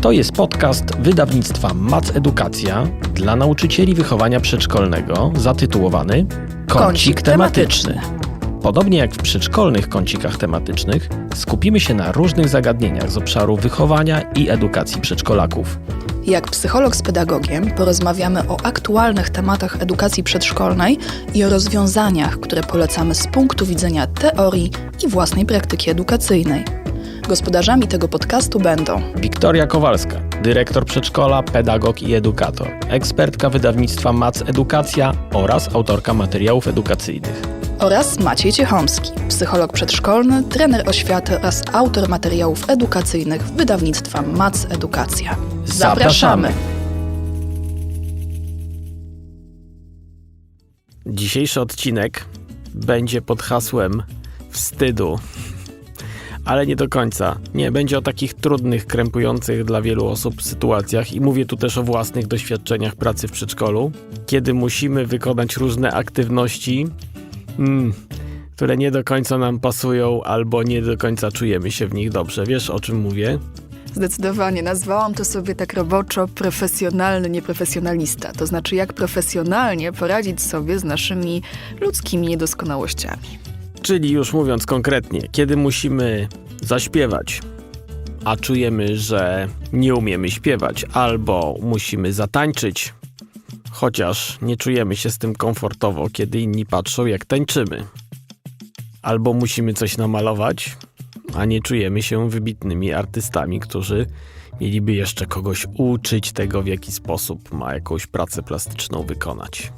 To jest podcast wydawnictwa Mac Edukacja dla nauczycieli wychowania przedszkolnego zatytułowany Kącik, tematyczny. Podobnie jak w przedszkolnych kącikach tematycznych, skupimy się na różnych zagadnieniach z obszaru wychowania i edukacji przedszkolaków. Jak psycholog z pedagogiem porozmawiamy o aktualnych tematach edukacji przedszkolnej i o rozwiązaniach, które polecamy z punktu widzenia teorii i własnej praktyki edukacyjnej. Gospodarzami tego podcastu będą Wiktoria Kowalska, dyrektor przedszkola, pedagog i edukator, ekspertka wydawnictwa Mac Edukacja oraz autorka materiałów edukacyjnych. oraz Maciej Ciechomski, psycholog przedszkolny, trener oświaty oraz autor materiałów edukacyjnych wydawnictwa Mac Edukacja. Zapraszamy! Dzisiejszy odcinek będzie pod hasłem wstydu. Ale nie do końca. Nie, będzie o takich trudnych, krępujących dla wielu osób sytuacjach i mówię tu też o własnych doświadczeniach pracy w przedszkolu, kiedy musimy wykonać różne aktywności, mm, które nie do końca nam pasują albo nie do końca czujemy się w nich dobrze. Wiesz o czym mówię? Zdecydowanie nazwałam to sobie tak roboczo profesjonalny nieprofesjonalista. To znaczy, jak profesjonalnie poradzić sobie z naszymi ludzkimi niedoskonałościami. Czyli już mówiąc konkretnie, kiedy musimy zaśpiewać, a czujemy, że nie umiemy śpiewać, albo musimy zatańczyć, chociaż nie czujemy się z tym komfortowo, kiedy inni patrzą, jak tańczymy. Albo musimy coś namalować, a nie czujemy się wybitnymi artystami, którzy mieliby jeszcze kogoś uczyć tego, w jaki sposób ma jakąś pracę plastyczną wykonać.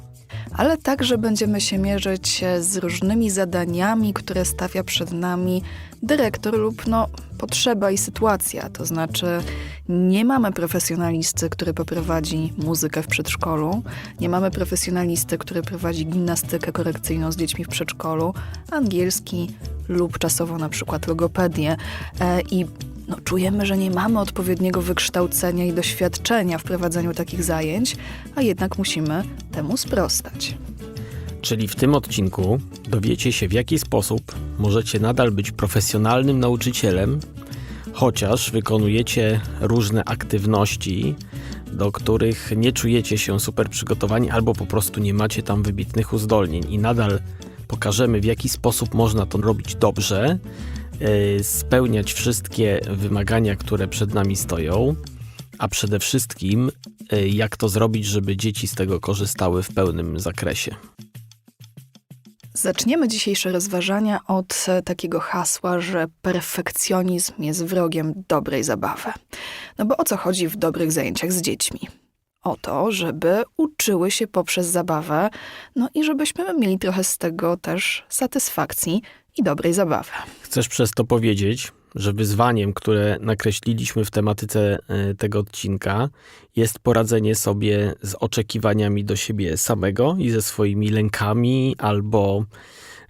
Ale także będziemy się mierzyć z różnymi zadaniami, które stawia przed nami dyrektor lub no, potrzeba i sytuacja. To znaczy, nie mamy profesjonalisty, który poprowadzi muzykę w przedszkolu, nie mamy profesjonalisty, który prowadzi gimnastykę korekcyjną z dziećmi w przedszkolu, angielski lub czasowo na przykład logopedię. E, I no, czujemy, że nie mamy odpowiedniego wykształcenia i doświadczenia w prowadzeniu takich zajęć, a jednak musimy temu sprostać. Czyli w tym odcinku dowiecie się, w jaki sposób możecie nadal być profesjonalnym nauczycielem, chociaż wykonujecie różne aktywności, do których nie czujecie się super przygotowani, albo po prostu nie macie tam wybitnych uzdolnień, i nadal pokażemy, w jaki sposób można to robić dobrze, spełniać wszystkie wymagania, które przed nami stoją, a przede wszystkim, yy, jak to zrobić, żeby dzieci z tego korzystały w pełnym zakresie. Zaczniemy dzisiejsze rozważania od e, takiego hasła, że perfekcjonizm jest wrogiem dobrej zabawy. No bo o co chodzi w dobrych zajęciach z dziećmi? O to, żeby uczyły się poprzez zabawę, no i żebyśmy mieli trochę z tego też satysfakcji i dobrej zabawy. Chcesz przez to powiedzieć, że wyzwaniem, które nakreśliliśmy w tematyce e, tego odcinka, jest poradzenie sobie z oczekiwaniami do siebie samego i ze swoimi lękami albo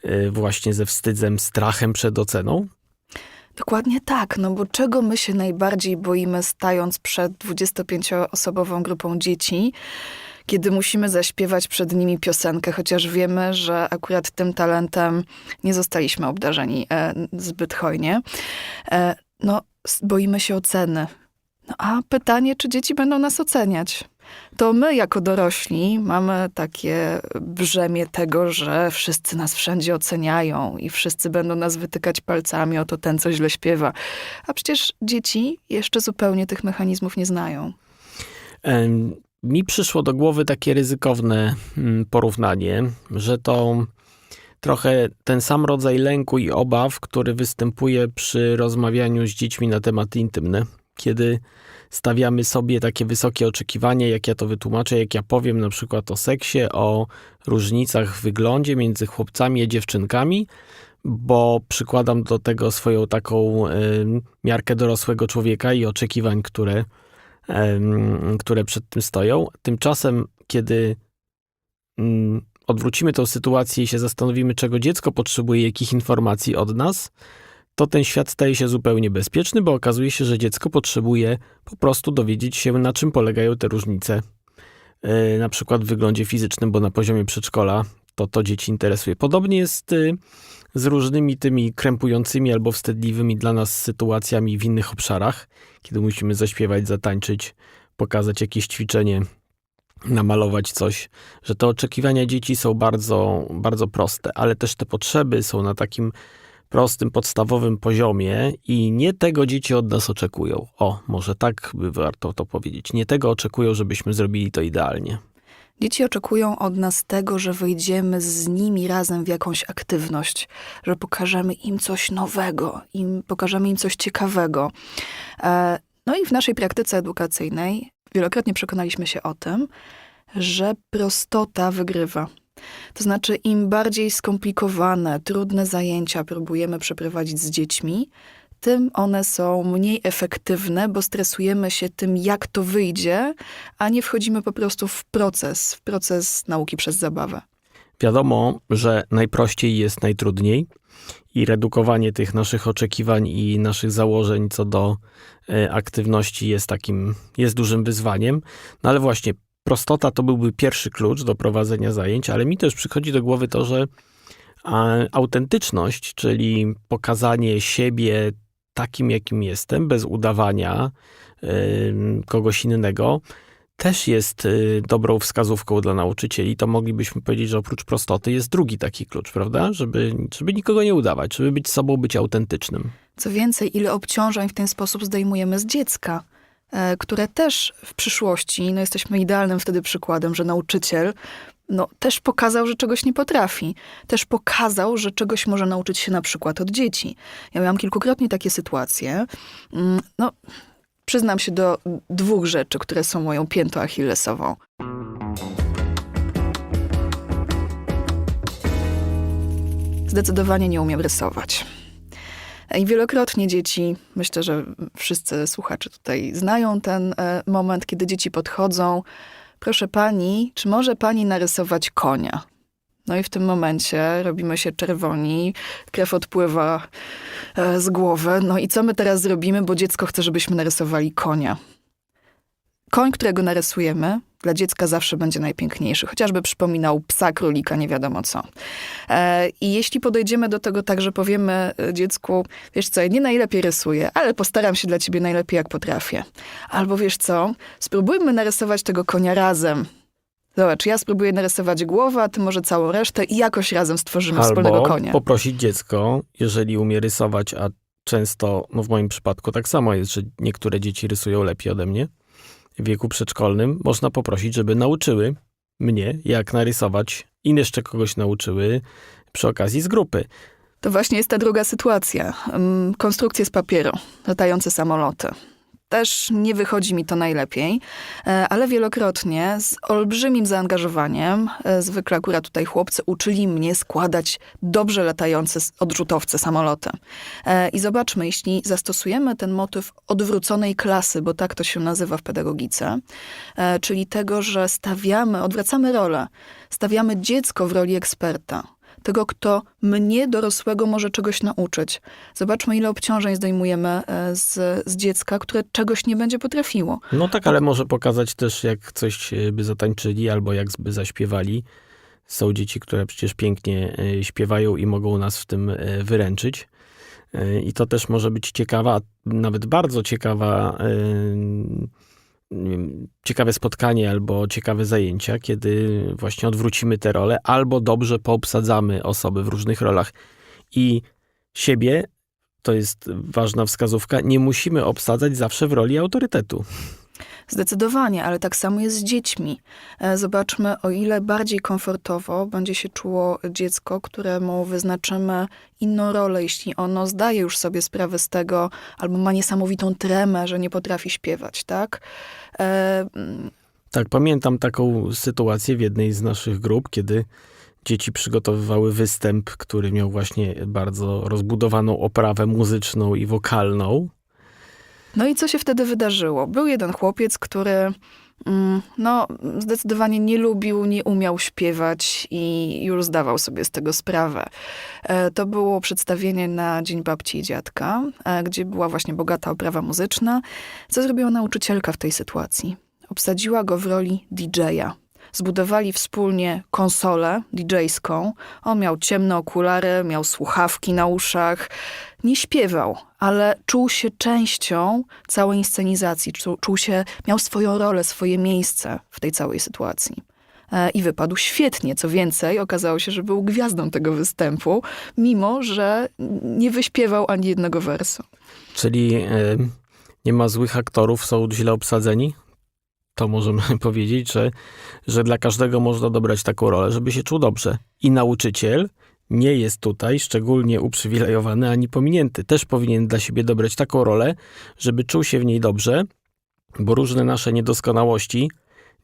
e, właśnie ze wstydzem, strachem przed oceną? Dokładnie tak, no bo czego my się najbardziej boimy stając przed 25-osobową grupą dzieci, kiedy musimy zaśpiewać przed nimi piosenkę, chociaż wiemy, że akurat tym talentem nie zostaliśmy obdarzeni e, zbyt hojnie. E, no, boimy się oceny. No, a pytanie, czy dzieci będą nas oceniać? To my, jako dorośli, mamy takie brzemię tego, że wszyscy nas wszędzie oceniają i wszyscy będą nas wytykać palcami, oto ten, co źle śpiewa. A przecież dzieci jeszcze zupełnie tych mechanizmów nie znają. Mi przyszło do głowy takie ryzykowne mm, porównanie, że to trochę ten sam rodzaj lęku i obaw, który występuje przy rozmawianiu z dziećmi na tematy intymne, kiedy stawiamy sobie takie wysokie oczekiwania, jak ja to wytłumaczę, jak ja powiem na przykład o seksie, o różnicach w wyglądzie między chłopcami a dziewczynkami, bo przykładam do tego swoją taką em, miarkę dorosłego człowieka i oczekiwań, które które przed tym stoją. Tymczasem, kiedy mm, odwrócimy tą sytuację i się zastanowimy, czego dziecko potrzebuje, jakich informacji od nas, to ten świat staje się zupełnie bezpieczny, bo okazuje się, że dziecko potrzebuje po prostu dowiedzieć się, na czym polegają te różnice. Yy, Na przykład w wyglądzie fizycznym, bo na poziomie przedszkola to to dzieci interesuje. Podobnie jest y, z różnymi tymi krępującymi albo wstydliwymi dla nas sytuacjami w innych obszarach, kiedy musimy zaśpiewać, zatańczyć, pokazać jakieś ćwiczenie, namalować coś, że te oczekiwania dzieci są bardzo, bardzo proste, ale też te potrzeby są na takim prostym, podstawowym poziomie i nie tego dzieci od nas oczekują. O, może tak by warto to powiedzieć. Nie tego oczekują, żebyśmy zrobili to idealnie. Dzieci oczekują od nas tego, że wejdziemy z nimi razem w jakąś aktywność, że pokażemy im coś nowego, im, pokażemy im coś ciekawego. E, No i w naszej praktyce edukacyjnej wielokrotnie przekonaliśmy się o tym, że prostota wygrywa. To znaczy, im bardziej skomplikowane, trudne zajęcia próbujemy przeprowadzić z dziećmi, tym one są mniej efektywne, bo stresujemy się tym, jak to wyjdzie, a nie wchodzimy po prostu w proces, w proces nauki przez zabawę. Wiadomo, że najprościej jest najtrudniej i redukowanie tych naszych oczekiwań i naszych założeń co do e, aktywności jest takim, jest dużym wyzwaniem. No ale właśnie, prostota to byłby pierwszy klucz do prowadzenia zajęć, ale mi też przychodzi do głowy to, że autentyczność, czyli pokazanie siebie takim, jakim jestem, bez udawania kogoś innego, też jest y, dobrą wskazówką dla nauczycieli. To moglibyśmy powiedzieć, że oprócz prostoty jest drugi taki klucz, prawda? Żeby, żeby nikogo nie udawać, żeby być sobą, być autentycznym. Co więcej, ile obciążeń w ten sposób zdejmujemy z dziecka, e, które też w przyszłości, no jesteśmy idealnym wtedy przykładem, że nauczyciel no, też pokazał, że czegoś nie potrafi. Też pokazał, że czegoś może nauczyć się na przykład od dzieci. Ja miałam kilkukrotnie takie sytuacje. Mm, No, przyznam się do dwóch rzeczy, które są moją piętą achillesową. Zdecydowanie nie umiem rysować. I wielokrotnie dzieci, myślę, że wszyscy słuchacze tutaj znają ten e, moment, kiedy dzieci podchodzą. Proszę pani, czy może pani narysować konia? No i w tym momencie robimy się czerwoni, krew odpływa e, z głowy. No i co my teraz zrobimy, bo dziecko chce, żebyśmy narysowali konia. Koń, którego narysujemy, dla dziecka zawsze będzie najpiękniejszy, chociażby przypominał psa, królika, nie wiadomo co. E, I jeśli podejdziemy do tego tak, że powiemy e, dziecku, wiesz co, ja nie najlepiej rysuję, ale postaram się dla ciebie najlepiej, jak potrafię. Albo wiesz co, spróbujmy narysować tego konia razem. Zobacz, ja spróbuję narysować głowę, a ty może całą resztę i jakoś razem stworzymy wspólnego Albo konia. poprosić dziecko, jeżeli umie rysować, a często, no w moim przypadku tak samo jest, że niektóre dzieci rysują lepiej ode mnie wieku przedszkolnym, można poprosić, żeby nauczyły mnie, jak narysować i jeszcze kogoś nauczyły przy okazji z grupy. To właśnie jest ta druga sytuacja. Ym, Konstrukcje z papieru, latające samoloty. Też nie wychodzi mi to najlepiej, e, ale wielokrotnie z olbrzymim zaangażowaniem, e, zwykle akurat tutaj chłopcy uczyli mnie składać dobrze latające odrzutowce samoloty. E, I zobaczmy, jeśli zastosujemy ten motyw odwróconej klasy, bo tak to się nazywa w pedagogice, czyli tego, że stawiamy, odwracamy rolę, stawiamy dziecko w roli eksperta tego, kto mnie, dorosłego, może czegoś nauczyć. Zobaczmy, ile obciążeń zdejmujemy e, z, z dziecka, które czegoś nie będzie potrafiło. No tak, ale może pokazać też, jak coś e, by zatańczyli albo jak by zaśpiewali. Są dzieci, które przecież pięknie e, śpiewają i mogą nas w tym wyręczyć. I to też może być ciekawa, nawet bardzo ciekawa, wiem, ciekawe spotkanie albo ciekawe zajęcia, kiedy właśnie odwrócimy te role, albo dobrze poobsadzamy osoby w różnych rolach. I siebie, to jest ważna wskazówka, nie musimy obsadzać zawsze w roli autorytetu. Zdecydowanie, ale tak samo jest z dziećmi. E, Zobaczmy, o ile bardziej komfortowo będzie się czuło dziecko, któremu wyznaczymy inną rolę, jeśli ono zdaje już sobie sprawę z tego, albo ma niesamowitą tremę, że nie potrafi śpiewać, tak? E, mm, Tak, pamiętam taką sytuację w jednej z naszych grup, kiedy dzieci przygotowywały występ, który miał właśnie bardzo rozbudowaną oprawę muzyczną i wokalną. No i co się wtedy wydarzyło? Był jeden chłopiec, który mm, no, zdecydowanie nie lubił, nie umiał śpiewać i już zdawał sobie z tego sprawę. E, To było przedstawienie na Dzień Babci i Dziadka, e, gdzie była właśnie bogata oprawa muzyczna. Co zrobiła nauczycielka w tej sytuacji? Obsadziła go w roli DJ-a. Zbudowali wspólnie konsolę DJ-ską. On miał ciemne okulary, miał słuchawki na uszach. Nie śpiewał, ale czuł się częścią całej inscenizacji. Czuł, czuł się, miał swoją rolę, swoje miejsce w tej całej sytuacji. E, I wypadł świetnie. Co więcej, okazało się, że był gwiazdą tego występu, mimo że nie wyśpiewał ani jednego wersu. Czyli e, nie ma złych aktorów, są źle obsadzeni? To możemy powiedzieć, że, że dla każdego można dobrać taką rolę, żeby się czuł dobrze. I nauczyciel nie jest tutaj szczególnie uprzywilejowany ani pominięty. Też powinien dla siebie dobrać taką rolę, żeby czuł się w niej dobrze, bo różne nasze niedoskonałości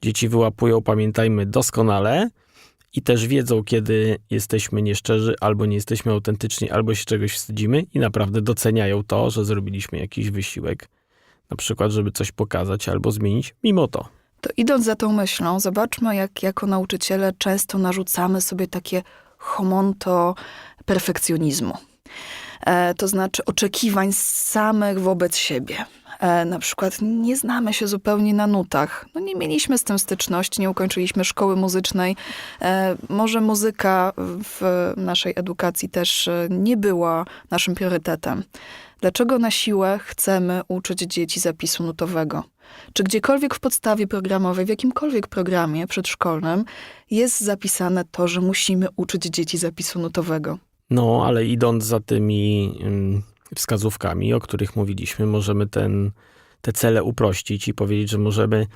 dzieci wyłapują, pamiętajmy, doskonale i też wiedzą, kiedy jesteśmy nieszczerzy, albo nie jesteśmy autentyczni, albo się czegoś wstydzimy i naprawdę doceniają to, że zrobiliśmy jakiś wysiłek, na przykład, żeby coś pokazać albo zmienić, mimo to. To idąc za tą myślą, zobaczmy, jak jako nauczyciele często narzucamy sobie takie homonto perfekcjonizmu. E, to znaczy oczekiwań samych wobec siebie. E, na przykład nie znamy się zupełnie na nutach. No nie mieliśmy z tym styczności, nie ukończyliśmy szkoły muzycznej. E, może muzyka w naszej edukacji też e, nie była naszym priorytetem. Dlaczego na siłę chcemy uczyć dzieci zapisu nutowego? Czy gdziekolwiek w podstawie programowej, w jakimkolwiek programie przedszkolnym jest zapisane to, że musimy uczyć dzieci zapisu nutowego? No, ale idąc za tymi ym, wskazówkami, o których mówiliśmy, możemy ten, te cele uprościć i powiedzieć, że możemy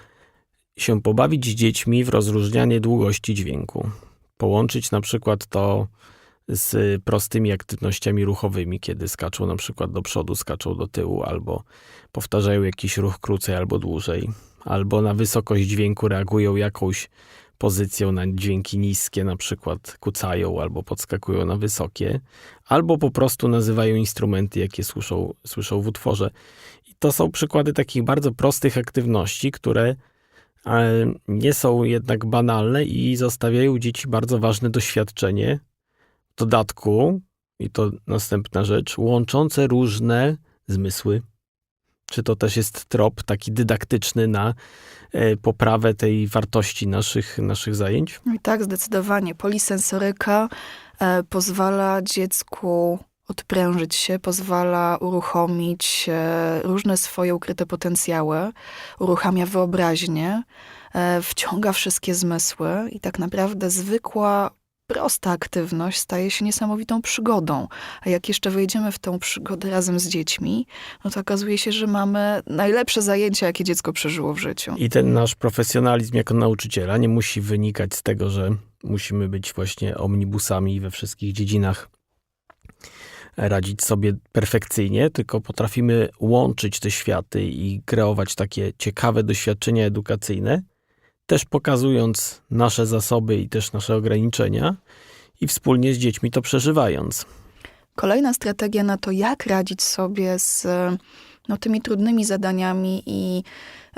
się pobawić z dziećmi w rozróżnianie długości dźwięku. Połączyć na przykład to z prostymi aktywnościami ruchowymi, kiedy skaczą na przykład do przodu, skaczą do tyłu, albo powtarzają jakiś ruch krócej albo dłużej, albo na wysokość dźwięku reagują jakąś pozycją na dźwięki niskie, na przykład kucają albo podskakują na wysokie, albo po prostu nazywają instrumenty, jakie słyszą, słyszą w utworze. I to są przykłady takich bardzo prostych aktywności, które e, nie są jednak banalne i zostawiają dzieci bardzo ważne doświadczenie. W dodatku, i to następna rzecz, łączące różne zmysły. Czy to też jest trop taki dydaktyczny na e, poprawę tej wartości naszych, naszych zajęć? No i tak, zdecydowanie. Polisensoryka e, pozwala dziecku odprężyć się, pozwala uruchomić e, różne swoje ukryte potencjały, uruchamia wyobraźnię, wciąga wszystkie zmysły i tak naprawdę zwykła, prosta aktywność staje się niesamowitą przygodą. A jak jeszcze wejdziemy w tą przygodę razem z dziećmi, no to okazuje się, że mamy najlepsze zajęcia, jakie dziecko przeżyło w życiu. I ten nasz profesjonalizm jako nauczyciela nie musi wynikać z tego, że musimy być właśnie omnibusami we wszystkich dziedzinach radzić sobie perfekcyjnie, tylko potrafimy łączyć te światy i kreować takie ciekawe doświadczenia edukacyjne, też pokazując nasze zasoby i też nasze ograniczenia i wspólnie z dziećmi to przeżywając. Kolejna strategia na to, jak radzić sobie z no, tymi trudnymi zadaniami i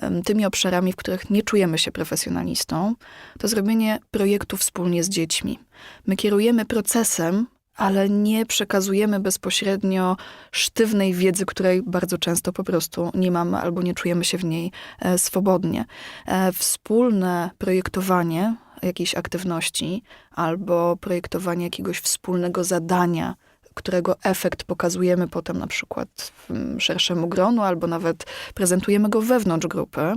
um, tymi obszarami, w których nie czujemy się profesjonalistą, to zrobienie projektu wspólnie z dziećmi. My kierujemy procesem, ale nie przekazujemy bezpośrednio sztywnej wiedzy, której bardzo często po prostu nie mamy albo nie czujemy się w niej e, swobodnie. E, wspólne projektowanie jakiejś aktywności albo projektowanie jakiegoś wspólnego zadania, którego efekt pokazujemy potem na przykład szerszemu gronu, albo nawet prezentujemy go wewnątrz grupy,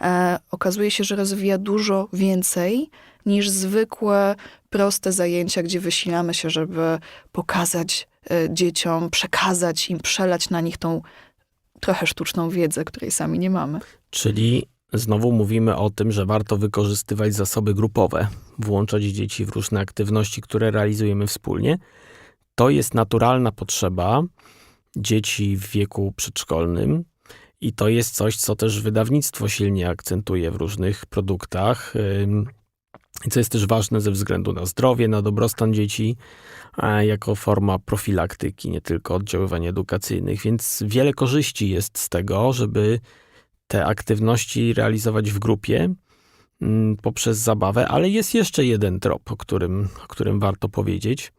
e, okazuje się, że rozwija dużo więcej niż zwykłe, proste zajęcia, gdzie wysilamy się, żeby pokazać e, dzieciom, przekazać im, przelać na nich tą trochę sztuczną wiedzę, której sami nie mamy. Czyli znowu mówimy o tym, że warto wykorzystywać zasoby grupowe, włączać dzieci w różne aktywności, które realizujemy wspólnie. To jest naturalna potrzeba dzieci w wieku przedszkolnym. I to jest coś, co też wydawnictwo silnie akcentuje w różnych produktach. I co jest też ważne ze względu na zdrowie, na dobrostan dzieci, jako forma profilaktyki, nie tylko oddziaływań edukacyjnych. Więc wiele korzyści jest z tego, żeby te aktywności realizować w grupie mm, poprzez zabawę, ale jest jeszcze jeden trop, o którym, o którym warto powiedzieć.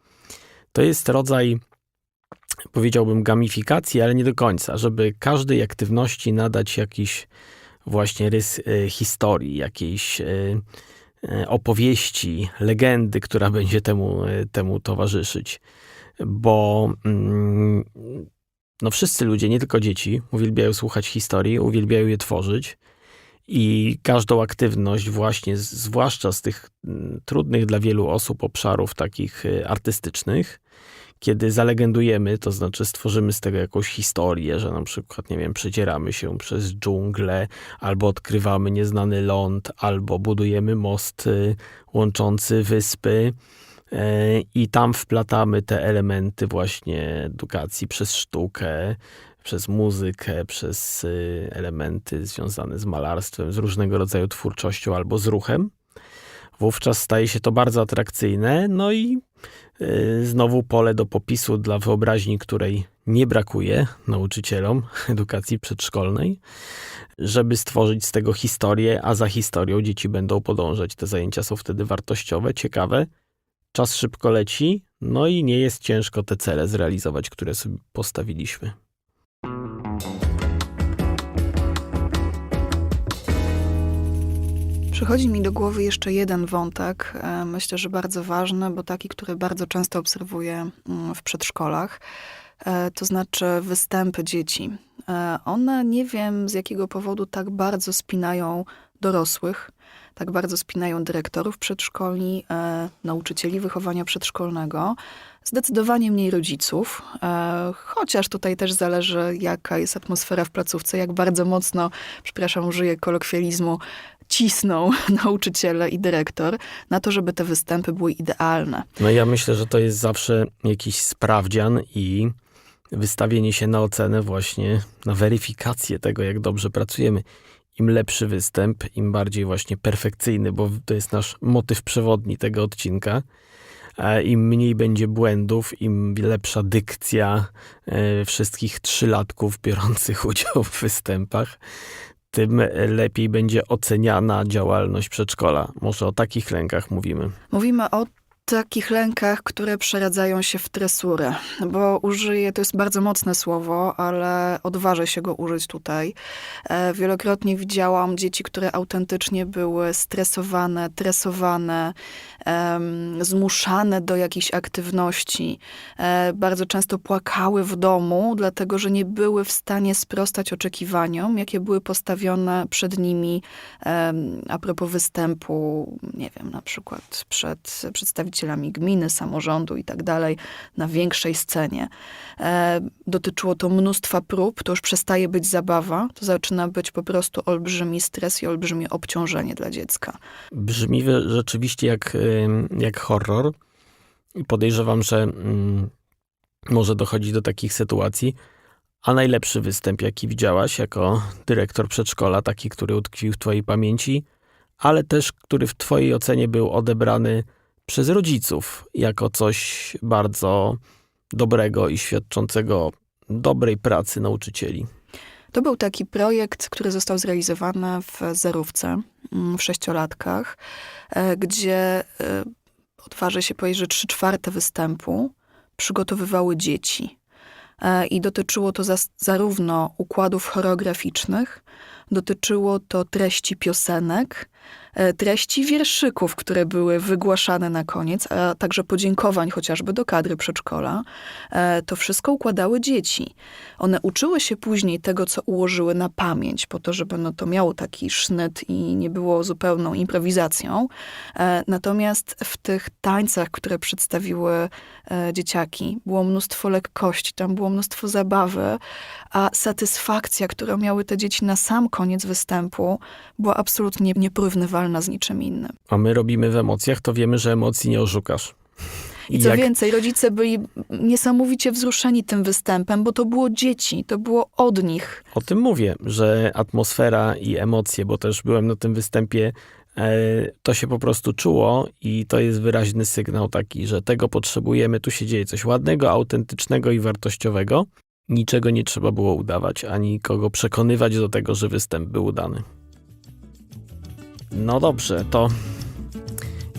To jest rodzaj, powiedziałbym, gamifikacji, ale nie do końca, żeby każdej aktywności nadać jakiś właśnie rys y, historii, jakiejś y, opowieści, legendy, która będzie temu, e, temu towarzyszyć. Bo mm, no wszyscy ludzie, nie tylko dzieci, uwielbiają słuchać historii, uwielbiają je tworzyć. I każdą aktywność, właśnie, zwłaszcza z tych mm, trudnych dla wielu osób obszarów takich y, artystycznych, kiedy zalegendujemy, to znaczy stworzymy z tego jakąś historię, że na przykład, nie wiem, przedzieramy się przez dżunglę, albo odkrywamy nieznany ląd, albo budujemy most y, łączący wyspy. e, I tam wplatamy te elementy właśnie edukacji przez sztukę, przez muzykę, przez y, elementy związane z malarstwem, z różnego rodzaju twórczością albo z ruchem. Wówczas staje się to bardzo atrakcyjne, no i znowu pole do popisu dla wyobraźni, której nie brakuje nauczycielom edukacji przedszkolnej, żeby stworzyć z tego historię, a za historią dzieci będą podążać. Te zajęcia są wtedy wartościowe, ciekawe. Czas szybko leci, no i nie jest ciężko te cele zrealizować, które sobie postawiliśmy. Przychodzi mi do głowy jeszcze jeden wątek, e, myślę, że bardzo ważny, bo taki, który bardzo często obserwuję mm, w przedszkolach, e, to znaczy występy dzieci. E, One nie wiem z jakiego powodu tak bardzo spinają dorosłych, tak bardzo spinają dyrektorów przedszkoli, nauczycieli wychowania przedszkolnego, zdecydowanie mniej rodziców, chociaż tutaj też zależy, jaka jest atmosfera w placówce, jak bardzo mocno, przepraszam, użyję kolokwializmu, cisną nauczyciele i dyrektor na to, żeby te występy były idealne. No ja myślę, że to jest zawsze jakiś sprawdzian i wystawienie się na ocenę właśnie, na weryfikację tego, jak dobrze pracujemy. Im lepszy występ, im bardziej właśnie perfekcyjny, bo to jest nasz motyw przewodni tego odcinka, im mniej będzie błędów, im lepsza dykcja e, wszystkich trzylatków biorących udział w występach, tym lepiej będzie oceniana działalność przedszkola. Może o takich lękach mówimy. Mówimy o takich lękach, które przeradzają się w tresurę, bo użyję, to jest bardzo mocne słowo, ale odważę się go użyć tutaj. E, Wielokrotnie widziałam dzieci, które autentycznie były stresowane, tresowane, zmuszane do jakichś aktywności. E, Bardzo często płakały w domu, dlatego że nie były w stanie sprostać oczekiwaniom, jakie były postawione przed nimi a propos występu, nie wiem, na przykład przed przedstawicielami gminy, samorządu i tak na większej scenie. E, Dotyczyło to mnóstwa prób, to już przestaje być zabawa, to zaczyna być po prostu olbrzymi stres i olbrzymie obciążenie dla dziecka. Brzmi rzeczywiście jak, jak horror. Podejrzewam, że mm, może dochodzić do takich sytuacji. A najlepszy występ, jaki widziałaś jako dyrektor przedszkola, taki, który utkwił w Twojej pamięci, ale też który w Twojej ocenie był odebrany przez rodziców jako coś bardzo dobrego i świadczącego dobrej pracy nauczycieli. To był taki projekt, który został zrealizowany w zerówce, mm, w sześciolatkach, e, gdzie e, odważę się powiedzieć, że trzy czwarte występu przygotowywały dzieci. E, I dotyczyło to zas- zarówno układów choreograficznych, dotyczyło to treści piosenek, treści wierszyków, które były wygłaszane na koniec, a także podziękowań chociażby do kadry przedszkola. E, To wszystko układały dzieci. One uczyły się później tego, co ułożyły na pamięć, po to, żeby no, to miało taki sznyt i nie było zupełną improwizacją. E, Natomiast w tych tańcach, które przedstawiły e, dzieciaki, było mnóstwo lekkości, tam było mnóstwo zabawy, a satysfakcja, którą miały te dzieci na sam koniec występu, była absolutnie nieporównywalna z niczym innym. A my robimy w emocjach, to wiemy, że emocji nie oszukasz. I co jak- więcej, rodzice byli niesamowicie wzruszeni tym występem, bo to było dzieci, to było od nich. O tym mówię, że atmosfera i emocje, bo też byłem na tym występie, e, to się po prostu czuło i to jest wyraźny sygnał taki, że tego potrzebujemy, tu się dzieje coś ładnego, autentycznego i wartościowego. Niczego nie trzeba było udawać, ani kogo przekonywać do tego, że występ był udany. No dobrze, to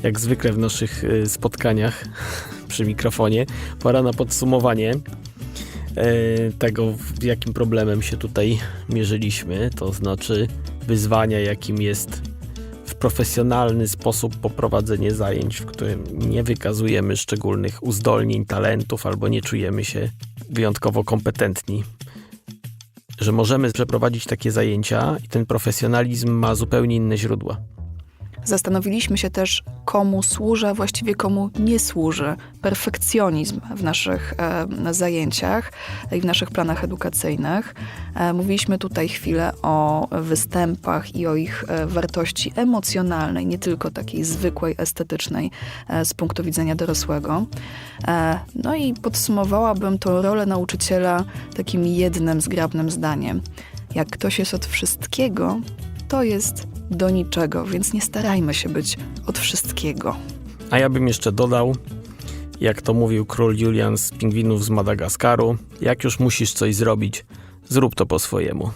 jak zwykle w naszych y, spotkaniach przy mikrofonie, pora na podsumowanie e, tego, w- jakim problemem się tutaj mierzyliśmy, to znaczy wyzwania, jakim jest profesjonalny sposób poprowadzenie zajęć, w którym nie wykazujemy szczególnych uzdolnień, talentów albo nie czujemy się wyjątkowo kompetentni. Że możemy przeprowadzić takie zajęcia i ten profesjonalizm ma zupełnie inne źródła. Zastanowiliśmy się też, komu służy, a właściwie komu nie służy perfekcjonizm w naszych e, zajęciach i w naszych planach edukacyjnych. E, mówiliśmy tutaj chwilę o występach i o ich e, wartości emocjonalnej, nie tylko takiej zwykłej, estetycznej e, z punktu widzenia dorosłego. E, no i podsumowałabym tą rolę nauczyciela takim jednym zgrabnym zdaniem. Jak ktoś jest od wszystkiego, to jest do niczego, więc nie starajmy się być od wszystkiego. A ja bym jeszcze dodał, jak to mówił król Julian z pingwinów z Madagaskaru, jak już musisz coś zrobić, zrób to po swojemu.